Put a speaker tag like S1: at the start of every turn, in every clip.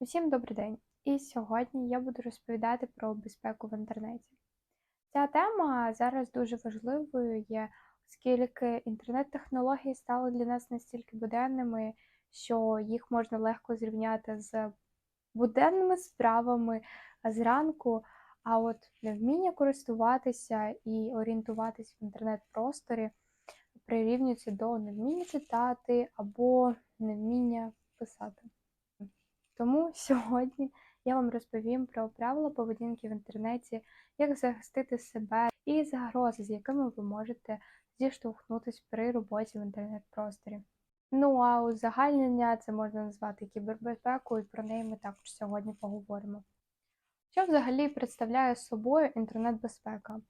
S1: Усім добрий день! І сьогодні я буду розповідати про безпеку в інтернеті. Ця тема зараз дуже важливою є, оскільки інтернет-технології стали для нас настільки буденними, що їх можна легко зрівняти з буденними справами зранку. А от невміння користуватися і орієнтуватись в інтернет-просторі прирівнюється до невміння читати або невміння писати. Тому сьогодні я вам розповім про правила поведінки в інтернеті, як захистити себе і загрози, з якими ви можете зіштовхнутися при роботі в інтернет-просторі. Ну а узагальнення це можна назвати кібербезпекою, і про неї ми також сьогодні поговоримо. Що взагалі представляє собою інтернет-безпека?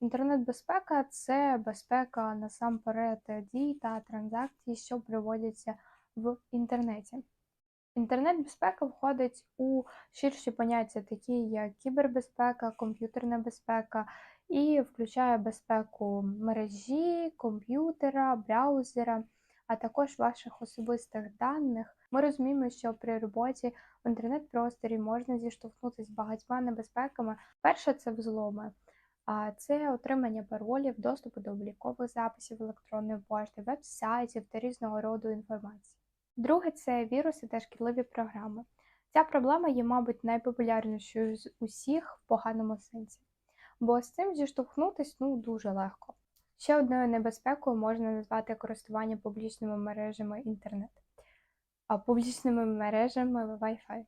S1: Інтернет-безпека це безпека насамперед дій та транзакцій, що проводяться в інтернеті. Інтернет-безпека входить у ширші поняття, такі як кібербезпека, комп'ютерна безпека, і включає безпеку мережі, комп'ютера, браузера, а також ваших особистих даних. Ми розуміємо, що при роботі в інтернет-просторі можна зіштовхнутися з багатьма небезпеками. Перше це взломи. А це отримання паролів, доступу до облікових записів електронної пошти, веб-сайтів та різного роду інформації. Друге це віруси та шкідливі програми. Ця проблема є, мабуть, найпопулярнішою з усіх в поганому сенсі, бо з цим зіштовхнутись ну, дуже легко. Ще одною небезпекою можна назвати користування публічними мережами інтернет, а публічними мережами Wi-Fi.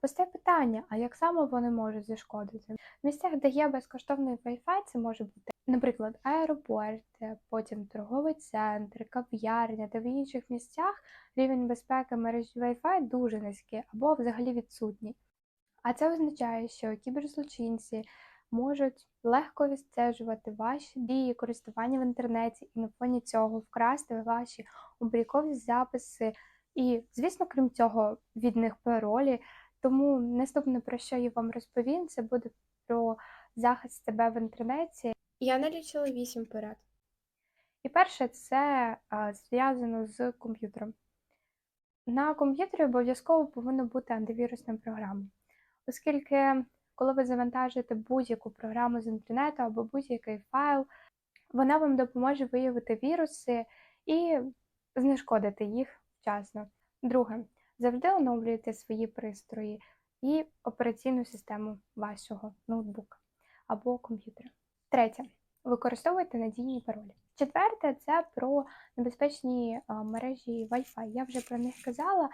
S1: Просте питання, а як саме вони можуть зашкодити? В місцях, де є безкоштовний Wi-Fi, це може бути, наприклад, аеропорт, потім торговий центр, кав'ярня та в інших місцях рівень безпеки мережі Wi-Fi дуже низький або взагалі відсутній. А це означає, що кіберзлочинці можуть легко відстежувати ваші дії користування в інтернеті і на фоні цього вкрасти ваші облікові записи. І, звісно, крім цього, від них паролі. Тому наступне, про що я вам розповім, це буде про захист себе в інтернеті.
S2: Я налічила вісім порад.
S1: І перше, це зв'язано з комп'ютером. На комп'ютері обов'язково повинна бути антивірусна програма, оскільки, коли ви завантажуєте будь-яку програму з інтернету або будь-який файл, вона вам допоможе виявити віруси і знешкодити їх вчасно. Друге, завжди оновлюйте свої пристрої і операційну систему вашого ноутбука або комп'ютера. Третє. Використовуйте надійні паролі. Четверте це про небезпечні мережі Wi-Fi. Я вже про них казала,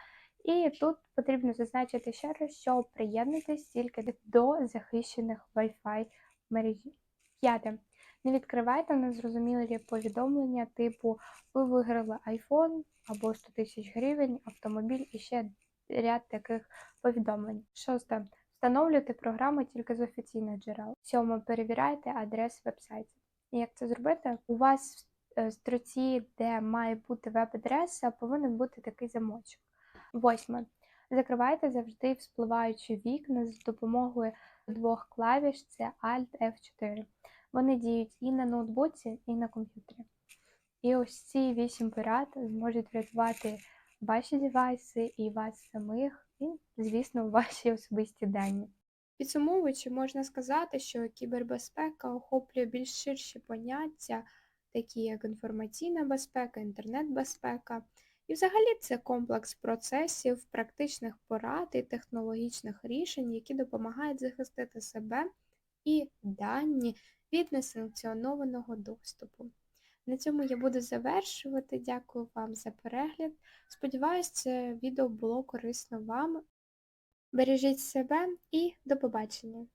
S1: і тут потрібно зазначити ще раз, що приєднуйтесь тільки до захищених Wi-Fi мережі. П'яте. Не відкривайте незрозумілі повідомлення, типу ви виграли iPhone або 100 тисяч гривень, автомобіль і ще ряд таких повідомлень. Шосте. Встановлюйте програми тільки з офіційних джерел. Сьоме. Перевіряйте адрес веб-сайтів. І як це зробити? У вас в строці, де має бути веб-адреса, повинен бути такий замочок. Восьме. Закривайте завжди вспливаючі вікна з допомогою двох клавіш: це Alt F4. Вони діють і на ноутбуці, і на комп'ютері. І ось ці вісім порад зможуть врятувати ваші девайси і вас самих, і, звісно, ваші особисті дані.
S2: Підсумовуючи, можна сказати, що кібербезпека охоплює більш ширші поняття, такі як інформаційна безпека, інтернет-безпека. І взагалі це комплекс процесів, практичних порад і технологічних рішень, які допомагають захистити себе і дані від несанкціонованого доступу. На цьому я буду завершувати. Дякую вам за перегляд. Сподіваюсь, це відео було корисно вам. Бережіть себе і до побачення!